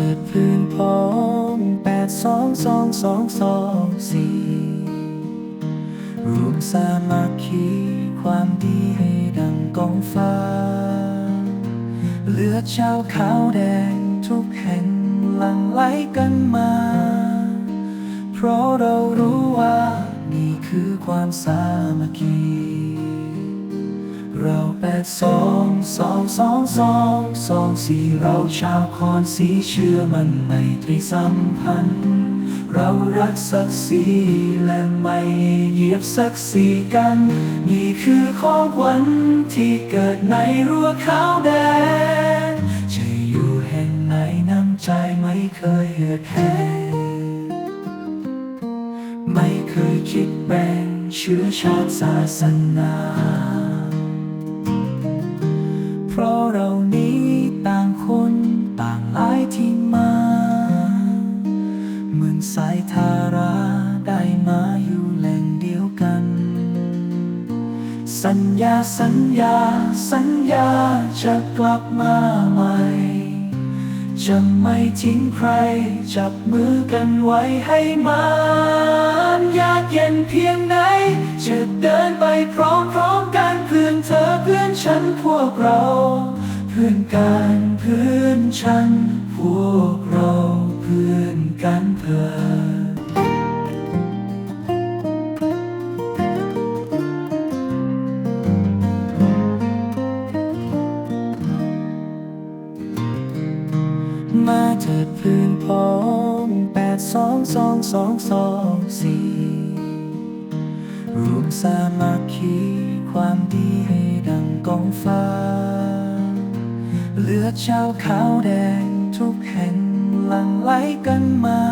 สืบพื้นพอมแปดสองสองสองสองสี่รวมสามัคคีความดีให้ดังกองฟ้า เลือดชาขาวแดงทุกแห่งหลั่งไหลกันมา เพราะเรารู้ว่านี่คือความสามัคคี เราแปดสองสองสองสองสองสี่เราชาวคอนสีเชื่อมันในตรีสัมพันธ์ เรารักศักดิ์ศรีและไม่เหยียบศักดิ์ศรีกัน นี่คือของขวัญที่เกิดในรั้วขาวแดงจะอยู่แห่งไหนน้ำใจไม่เคยเหือดแห้งไม่เคยคิดแบ่งเชื้อชาติศาสนา มือนสายทาราได้มาอยู่แหล่งเดียวกัน สัญญาสัญญา สัญญาจะกลับมาใหม่ จะไม่ทิ้งใคร จับมือกันไว้ให้มันยากเย็นเพียงไหน จะเดินไปพร้อมๆกันเพื่อนเธอเพื่อนฉันพวกเรา เพื่อนกันเพื่อนฉันพวกเรา พื่อนกันเพื่อมาเถิดพื้นพ้องแปดสองสองสองสองสี่รวมสามัคคีความดีให้ดังกองฟ้า เลือดชาวขาวแดงทุกแห่ง หลั่งไหลกันมา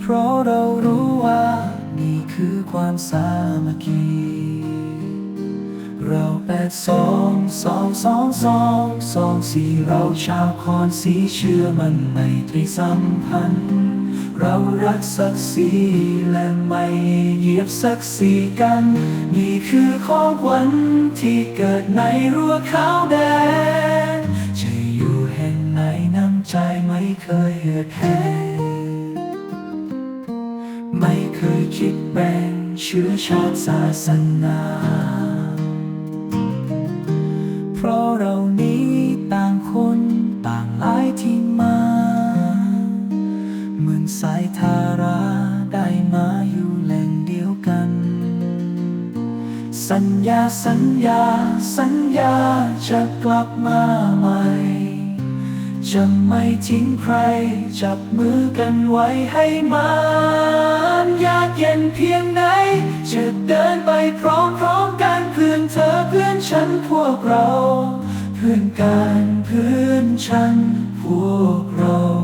เพราะเรารู้ว่านี่คือความสามัคคี เราแปดสองสองสองสองสองสี่เราชาวคอนสีเชื่อมันในตรีสัมพันธ์ เรารักศักดิ์ศรีและไม่เหยียบศักดิ์ศรีกัน นี่คือของขวัญที่เกิดในรั้วขาวแดง เคยเหือดแห้งไม่เคยคิดแบ่งเชื้อชาติศาสนา เพราะเรานี้ต่างคนต่างหลายที่มาเหมือนสายทาราได้มาอยู่แหล่งเดียวกัน สัญญาสัญญา สัญญาจะกลับมาใหม่ จะไม่ทิ้งใคร จับมือกันไว้ให้มันยากเย็นเพียงไหน จะเดินไปพร้อมๆกันเพื่อนเธอเพื่อนฉันพวกเรา เพื่อนกันเพื่อนฉันพวกเรา